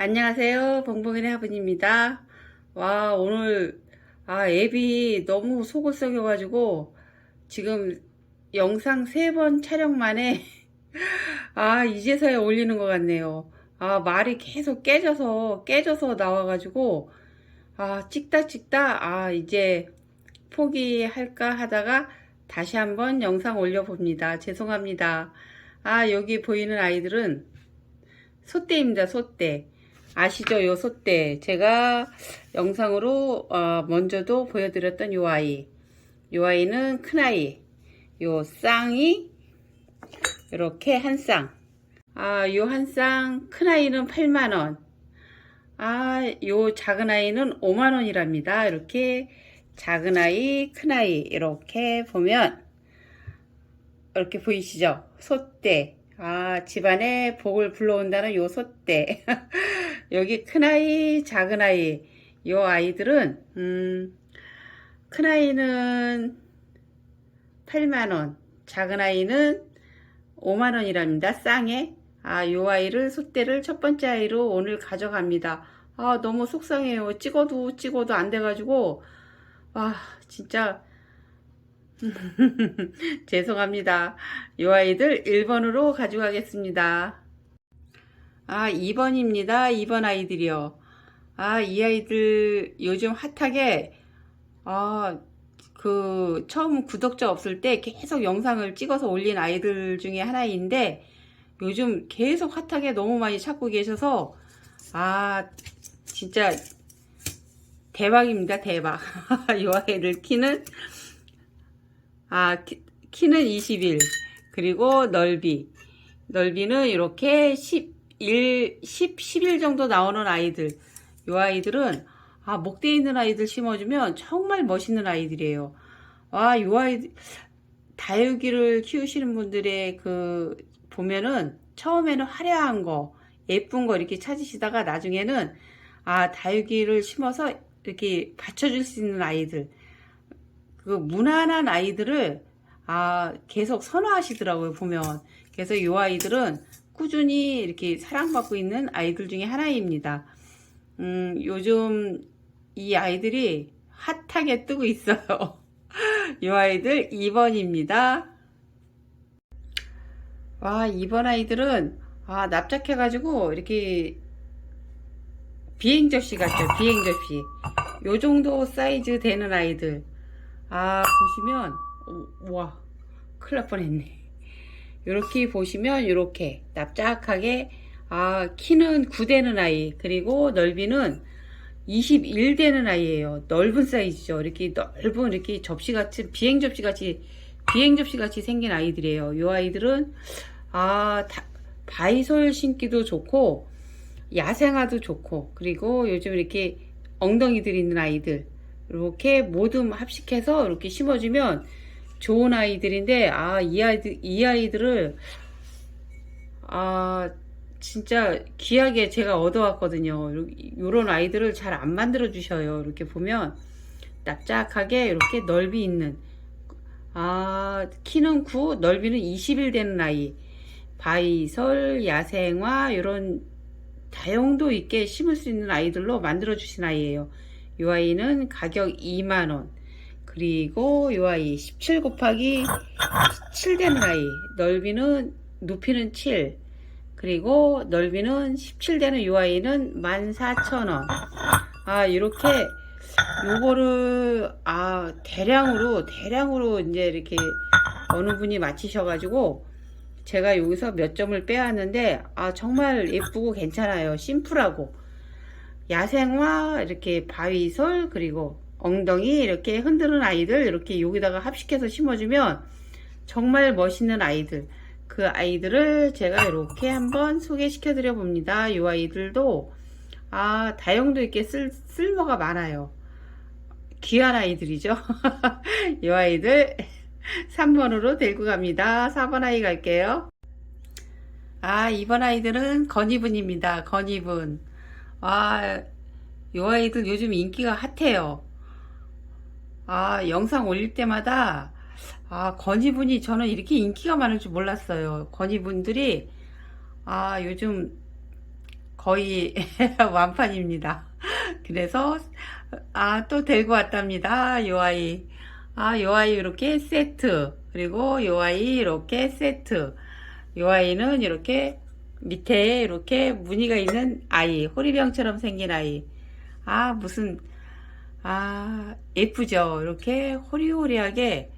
안녕하세요. 봉봉이네 화분입니다. 와, 오늘, 아, 앱이 너무 속을 썩여가지고, 지금 영상 세 번 촬영 만에, 아, 이제서야 올리는 것 같네요. 아, 말이 계속 깨져서, 깨져서 나와가지고, 아, 찍다 찍다, 아, 이제 포기할까 하다가 다시 한번 영상 올려봅니다. 죄송합니다. 아, 여기 보이는 아이들은 소떼입니다, 소떼. 아시죠? 요 소떼. 제가 영상으로 어, 먼저도 보여드렸던 요 아이. 요 아이는 큰 아이. 요 쌍이 이렇게 한 쌍. 아, 요 한 쌍 큰 아이는 8만 원. 아, 요 작은 아이는 5만 원이랍니다. 이렇게 작은 아이, 큰 아이 이렇게 보면 이렇게 보이시죠? 소떼. 아, 집안에 복을 불러온다는 요 소떼. 여기 큰아이, 작은아이. 요 아이들은, 음, 큰아이는 8만원, 작은아이는 5만원이랍니다. 쌍에. 아, 요 아이를, 소떼를 첫 번째 아이로 오늘 가져갑니다. 아, 너무 속상해요. 찍어도 찍어도 안 돼가지고, 아, 진짜, 죄송합니다. 이 아이들 1번으로 가져가겠습니다. 아, 2번입니다. 2번 아이들이요. 아, 이 아이들 요즘 핫하게, 아, 그, 처음 구독자 없을 때 계속 영상을 찍어서 올린 아이들 중에 하나인데, 요즘 계속 핫하게 너무 많이 찾고 계셔서, 아, 진짜, 대박입니다, 대박. 이 아이들 키는 아, 키, 키는 21. 그리고 넓이. 넓이는 이렇게 11, 10, 11 정도 나오는 아이들. 이 아이들은, 아, 목대 있는 아이들 심어주면 정말 멋있는 아이들이에요. 와, 이 아이들, 다육이를 키우시는 분들의 그, 보면은 처음에는 화려한 거, 예쁜 거 이렇게 찾으시다가 나중에는, 아, 다육이를 심어서 이렇게 받쳐줄 수 있는 아이들. 그 무난한 아이들을 아 계속 선호하시더라고요 보면 그래서 이 아이들은 꾸준히 이렇게 사랑받고 있는 아이들 중에 하나입니다. 음 요즘 이 아이들이 핫하게 뜨고 있어요. 이 아이들 2번입니다. 와 2번 아이들은 아 납작해 가지고 이렇게 비행 접시 같죠 비행 접시 요 정도 사이즈 되는 아이들 아 보시면 오, 와 큰일 날 뻔했네. 이렇게 보시면 이렇게 납작하게 아 키는 9되는 아이 그리고 넓이는 21 되는 아이예요. 넓은 사이즈죠. 이렇게 넓은 이렇게 접시 같은 비행 접시 같이 비행 접시 같이 생긴 아이들이에요. 이 아이들은 아 다, 바이솔 신기도 좋고 야생화도 좋고 그리고 요즘 이렇게 엉덩이들 있는 아이들 이렇게 모두 합식해서 이렇게 심어주면 좋은 아이들인데 아 이 아이들 이 아이들을 아 진짜 귀하게 제가 얻어왔거든요. 이런 아이들을 잘 안 만들어 주셔요. 이렇게 보면 납작하게 이렇게 넓이 있는 아 키는 9 넓이는 21 되는 아이 바이설 야생화 이런 다용도 있게 심을 수 있는 아이들로 만들어 주신 아이예요. 이 아이는 가격 2만원. 그리고 이 아이 17 곱하기 7 되는 아이. 넓이는 높이는 7 그리고 넓이는 17 되는 이 아이는 14,000원. 아 이렇게 요거를 아 대량으로 대량으로 이제 이렇게 어느 분이 맞히셔 가지고 제가 여기서 몇 점을 빼왔는데 아 정말 예쁘고 괜찮아요. 심플하고 야생화 이렇게 바위솔 그리고 엉덩이 이렇게 흔드는 아이들 이렇게 여기다가 합식해서 심어주면 정말 멋있는 아이들. 그 아이들을 제가 이렇게 한번 소개시켜 드려 봅니다. 이 아이들도 아 다용도 있게 쓸, 쓸모가 많아요. 귀한 아이들이죠. 이 아이들 3번으로 데리고 갑니다. 4번 아이 갈게요. 아 2번 아이들은 건이분입니다. 건이분 아, 요 아이들 요즘 인기가 핫해요. 아, 영상 올릴 때마다, 아, 건이분이 저는 이렇게 인기가 많을 줄 몰랐어요. 건이분들이, 아, 요즘 거의 완판입니다. 그래서 아 또 데리고 왔답니다. 요 아이 아 요 아이 이렇게 세트 그리고 요 아이 이렇게 세트 요 아이는 이렇게 밑에 이렇게 무늬가 있는 아이 호리병처럼 생긴 아이. 아 무슨 아 예쁘죠? 이렇게 호리호리하게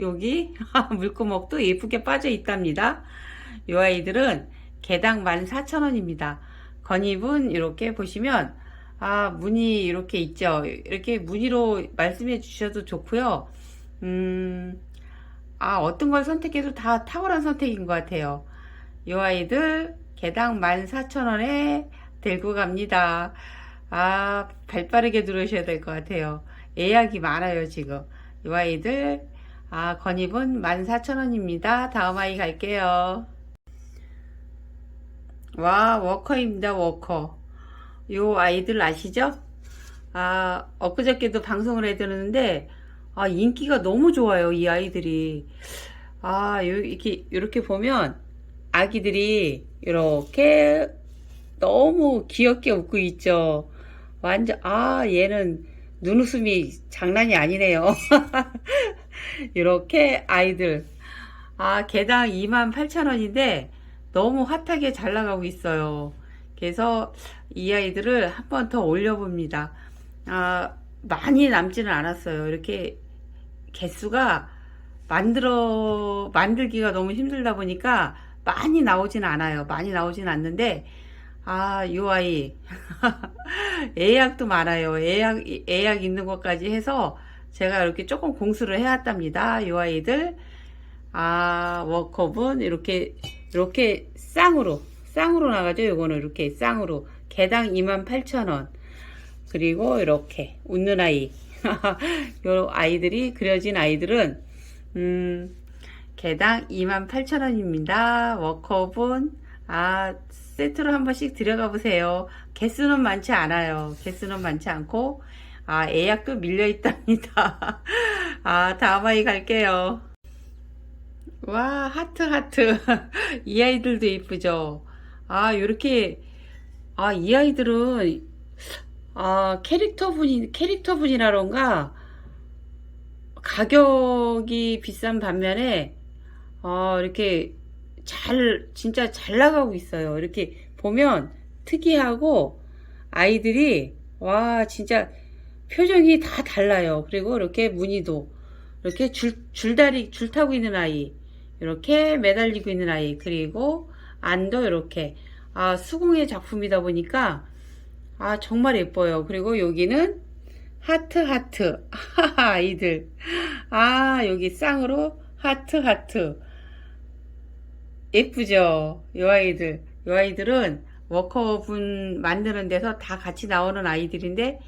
여기 물구멍도 예쁘게 빠져 있답니다. 요 아이들은 개당 14,000원입니다. 건입은 이렇게 보시면 아 무늬 이렇게 있죠? 이렇게 무늬로 말씀해 주셔도 좋고요. 음, 아 어떤 걸 선택해도 다 탁월한 선택인 것 같아요 이 아이들 개당 14,000원에 들고 갑니다. 아 발 빠르게 들어오셔야 될 것 같아요. 예약이 많아요 지금. 이 아이들 아 건입은 14,000원입니다. 다음 아이 갈게요. 와 워커입니다 워커. 요 아이들 아시죠? 아 엊그저께도 방송을 해드렸는데 아 인기가 너무 좋아요 이 아이들이. 아 요, 이렇게 이렇게 보면 아기들이 이렇게 너무 귀엽게 웃고 있죠 완전 아 얘는 눈웃음이 장난이 아니네요 이렇게 아이들 아 개당 28,000원인데 너무 핫하게 잘 나가고 있어요 그래서 이 아이들을 한 번 더 올려봅니다. 아, 많이 남지는 않았어요. 이렇게 개수가 만들어, 만들기가 너무 힘들다 보니까 많이 나오진 않아요. 많이 나오진 않는데, 아, 요 아이. 예약도 많아요. 예약, 예약 있는 것까지 해서 제가 이렇게 조금 공수를 해왔답니다. 요 아이들. 아, 워컵은 이렇게, 이렇게 쌍으로, 쌍으로 나가죠. 요거는 이렇게 쌍으로. 개당 28,000원. 그리고 이렇게 웃는 아이. 요 아이들이 그려진 아이들은 음, 개당 28,000원입니다. 워커분 아, 세트로 한 번씩 들어가 보세요. 개수는 많지 않아요. 개수는 많지 않고 아, 예약도 밀려 있답니다. 아, 다음 아이 갈게요. 와, 하트 하트. 이 아이들도 이쁘죠. 아, 요렇게 아, 이 아이들은, 아, 캐릭터 분이, 캐릭터 분이라던가, 가격이 비싼 반면에, 어, 이렇게 잘, 진짜 잘 나가고 있어요. 이렇게 보면 특이하고, 아이들이, 와, 진짜 표정이 다 달라요. 그리고 이렇게 무늬도, 이렇게 줄, 줄다리, 줄 타고 있는 아이, 이렇게 매달리고 있는 아이, 그리고 안도 이렇게, 아, 수공예 작품이다 보니까 아, 정말 예뻐요. 그리고 여기는 하트 하트 아이들 아, 여기 쌍으로 하트 하트 예쁘죠? 이 아이들 이 아이들은 워커분 만드는 데서 다 같이 나오는 아이들인데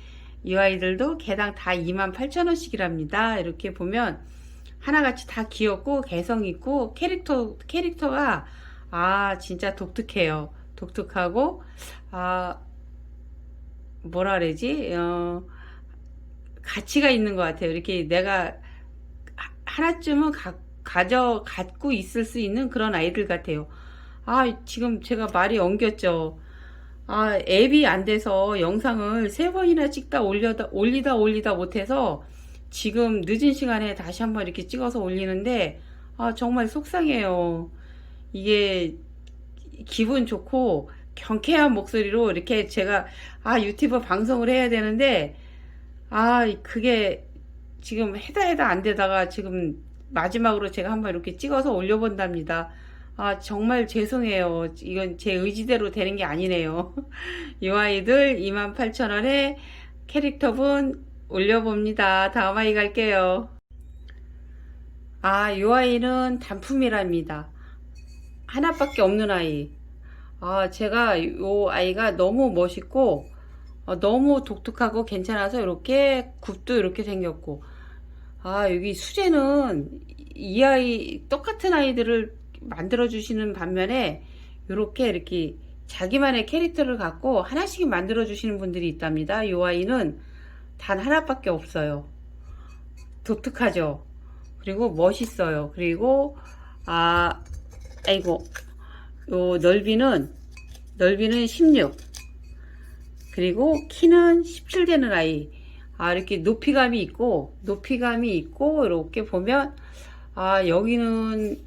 이 아이들도 개당 다 28,000원씩이랍니다. 이렇게 보면 하나같이 다 귀엽고 개성 있고 캐릭터 캐릭터가 아 진짜 독특해요. 독특하고 아 뭐라 그러지 어, 가치가 있는 것 같아요 이렇게 내가 하나쯤은 가, 가져 갖고 있을 수 있는 그런 아이들 같아요. 아 지금 제가 말이 엉겼죠. 아 앱이 안 돼서 영상을 세 번이나 찍다 올려다 올리다 올리다 못해서 지금 늦은 시간에 다시 한번 이렇게 찍어서 올리는데 아 정말 속상해요. 이게 기분 좋고 경쾌한 목소리로 이렇게 제가 아 유튜브 방송을 해야 되는데 아 그게 지금 해다 해다 안 되다가 지금 마지막으로 제가 한번 이렇게 찍어서 올려본답니다. 아 정말 죄송해요. 이건 제 의지대로 되는 게 아니네요. 이 아이들 28,000원에 캐릭터분 올려봅니다. 다음 아이 갈게요. 아, 이 아이는 단품이랍니다. 하나밖에 없는 아이. 아, 제가 이 아이가 너무 멋있고, 어, 너무 독특하고 괜찮아서 이렇게 굽도 이렇게 생겼고, 아, 여기 수제는 이 아이, 똑같은 아이들을 만들어 주시는 반면에, 이렇게 이렇게 자기만의 캐릭터를 갖고 하나씩 만들어 주시는 분들이 있답니다. 이 아이는 단 하나밖에 없어요. 독특하죠? 그리고 멋있어요. 그리고, 아, 아이고 요 넓이는 넓이는 16 그리고 키는 17 되는 아이 아 이렇게 높이감이 있고 높이감이 있고 이렇게 보면 아 여기는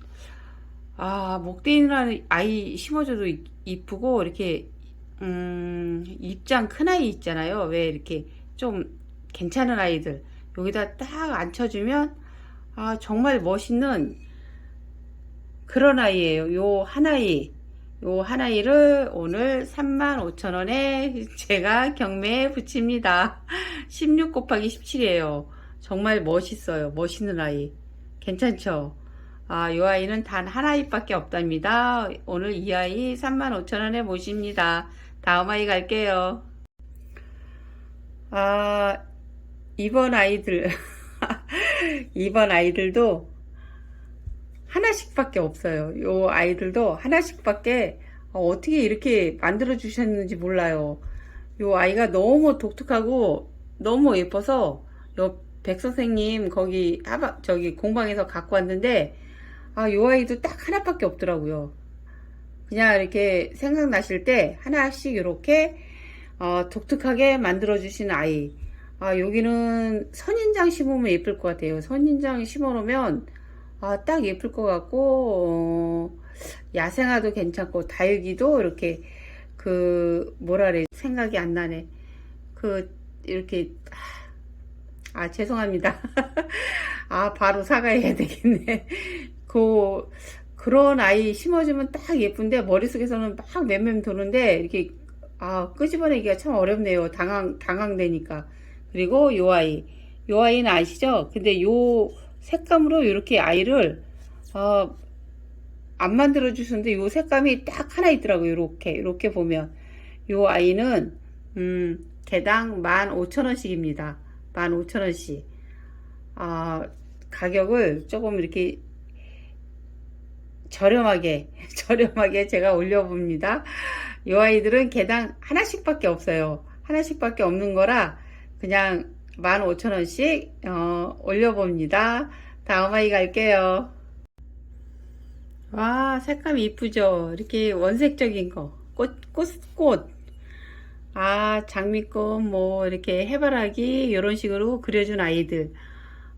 아 목대 있는 아이 심어줘도 이- 이쁘고 이렇게 음 입장 큰 아이 있잖아요. 왜 이렇게 좀 괜찮은 아이들. 여기다 딱 앉혀주면 아 정말 멋있는 그런 아이예요. 요 하나이 요 하나이를 오늘 35,000원에 제가 경매에 붙입니다 16 곱하기 17이에요 정말 멋있어요 멋있는 아이 괜찮죠 아, 이 아이는 단 하나입밖에 없답니다. 오늘 이 아이 35,000원에 모십니다. 다음 아이 갈게요. 아, 이번 아이들, 이번 아이들도 하나씩밖에 없어요. 요 아이들도 하나씩밖에 어, 어떻게 이렇게 만들어 주셨는지 몰라요. 요 아이가 너무 독특하고 너무 예뻐서 요 백 선생님 거기 하바 저기 공방에서 갖고 왔는데 아, 요 아이도 딱 하나밖에 없더라고요. 그냥 이렇게 생각나실 때 하나씩 이렇게 어, 독특하게 만들어 주신 아이. 아, 여기는 선인장 심으면 예쁠 것 같아요. 선인장 심어 놓으면 아, 딱 예쁠 것 같고, 어, 야생화도 괜찮고, 다육이도 이렇게 그, 뭐라 그래, 생각이 안 나네. 그, 이렇게, 아, 죄송합니다. 아, 바로 사과해야 되겠네. 그 그런 아이 심어주면 딱 예쁜데 머릿속에서는 막 맴맴 도는데 이렇게 아 끄집어내기가 참 어렵네요 당황 당황되니까 그리고 요 아이 요 아이는 아시죠 근데 요 색감으로 이렇게 아이를 어, 안 만들어 주셨는데 요 색감이 딱 하나 있더라고요 이렇게 이렇게 보면 요 아이는 음 개당 15,000원씩입니다 15,000원씩 아 가격을 조금 이렇게 저렴하게 저렴하게 제가 올려봅니다. 이 아이들은 개당 하나씩밖에 없어요. 하나씩밖에 없는 거라 그냥 15,000원씩 어, 올려봅니다. 다음 아이 갈게요. 와 색감이 이쁘죠? 이렇게 원색적인 거. 꽃, 꽃, 꽃. 아 장미꽃 뭐 이렇게 해바라기 이런 식으로 그려준 아이들.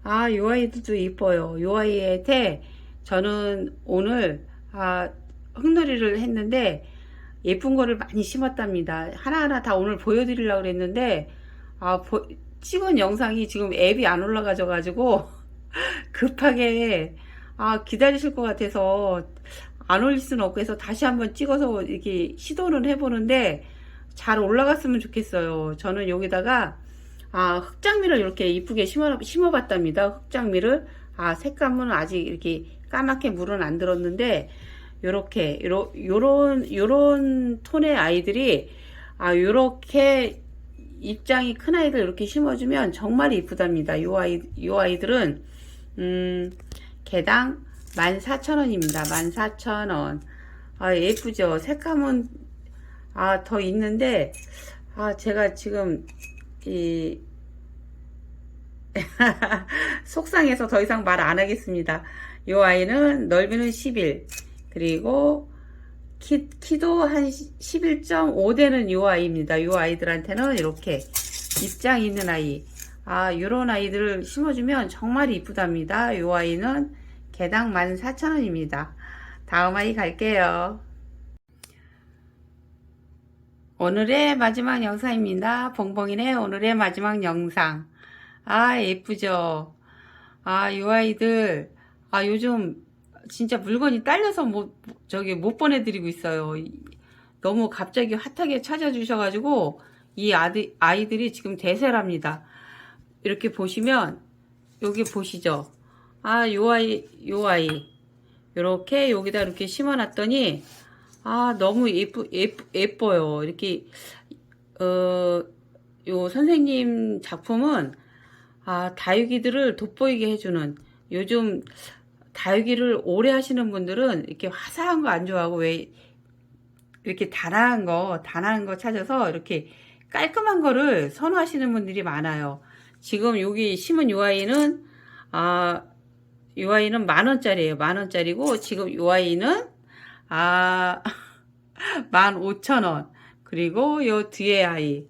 아, 요 아이들도 이뻐요. 요 아이한테 저는 오늘 아, 흙놀이를 했는데 예쁜 거를 많이 심었답니다. 하나하나 다 오늘 보여드리려고 그랬는데 아, 보- 찍은 영상이 지금 앱이 안 올라가져 가지고 급하게 아, 기다리실 것 같아서 안 올릴 수는 없고 해서 다시 한번 찍어서 이렇게 시도는 해보는데 잘 올라갔으면 좋겠어요. 저는 여기다가 아, 흑장미를 이렇게 이쁘게 심어, 심어봤답니다. 흑장미를. 아, 색감은 아직 이렇게 까맣게 물은 안 들었는데, 요렇게, 요런, 요런 톤의 아이들이, 아, 요렇게 입장이 큰 아이들 이렇게 심어주면 정말 이쁘답니다. 요 아이, 요 아이들은, 음, 개당 14,000원입니다. 14,000원. 아, 예쁘죠? 색감은, 아, 더 있는데, 아, 제가 지금, 이 속상해서 더 이상 말 안 하겠습니다. 이 아이는 넓이는 11 그리고 키, 키도 한 11.5 되는 이 아이입니다. 이 아이들한테는 이렇게 입장 있는 아이 아 요런 아이들을 심어주면 정말 이쁘답니다. 이 아이는 개당 14,000원입니다. 다음 아이 갈게요. 오늘의 마지막 영상입니다. 봉봉이네 오늘의 마지막 영상. 아, 예쁘죠? 아, 이 아이들, 아, 요즘 진짜 물건이 딸려서 못, 저기 못 보내드리고 있어요. 이- 너무 갑자기 핫하게 찾아주셔가지고, 이 아들, 아이들이 지금 대세랍니다. 이렇게 보시면, 여기 보시죠? 아, 요 아이, 요 아이. 요렇게 여기다 이렇게 심어놨더니, 아, 너무 예쁘, 예쁘, 예뻐요. 이렇게, 어, 요 선생님 작품은, 아, 다육이들을 돋보이게 해주는, 요즘 다육이를 오래 하시는 분들은 이렇게 화사한 거 안 좋아하고 왜, 이렇게 단아한 거, 단아한 거 찾아서 이렇게 깔끔한 거를 선호하시는 분들이 많아요. 지금 여기 심은 요 아이는, 아, 요 아이는 만 원짜리예요. 만 원짜리고, 지금 요 아이는, 아, 15,000원. 그리고 요 뒤에 아이.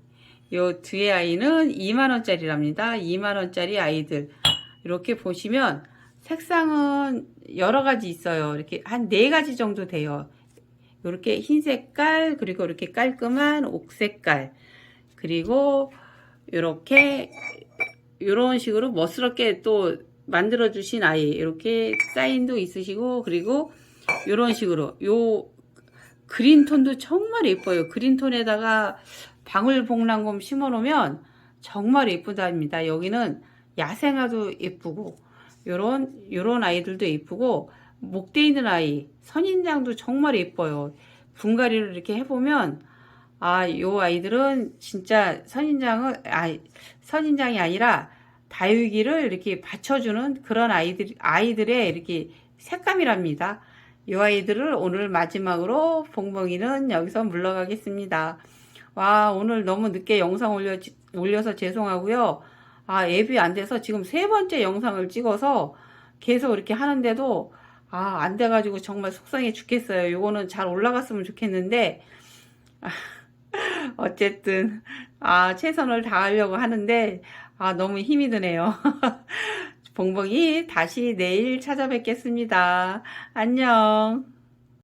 요 뒤에 아이는 2만원짜리랍니다. 2만원짜리 아이들. 이렇게 보시면 색상은 여러 가지 있어요. 이렇게 한 네 가지 정도 돼요. 이렇게 흰 색깔, 그리고 이렇게 깔끔한 옥 색깔. 그리고 이렇게 이런 식으로 멋스럽게 또 만들어 주신 아이 이렇게 사인도 있으시고 그리고 이런 식으로 요 그린 톤도 정말 예뻐요. 그린 톤에다가 방울복랑곰 심어 놓으면 정말 예쁘답니다. 여기는 야생화도 예쁘고 요런 요런 아이들도 예쁘고 목대 있는 아이 선인장도 정말 예뻐요. 분갈이를 이렇게 해보면 아, 요 아이들은 진짜 선인장을, 아, 선인장이 아니라 다육이를 이렇게 받쳐주는 그런 아이들, 아이들의 이렇게 색감이랍니다. 요 아이들을 오늘 마지막으로 봉봉이는 여기서 물러가겠습니다. 와, 오늘 너무 늦게 영상 올려, 올려서 죄송하고요. 아, 앱이 안 돼서 지금 세 번째 영상을 찍어서 계속 이렇게 하는데도 아, 안 돼가지고 정말 속상해 죽겠어요. 요거는 잘 올라갔으면 좋겠는데, 어쨌든 아 최선을 다하려고 하는데 아 너무 힘이 드네요. 봉봉이 다시 내일 찾아뵙겠습니다. 안녕.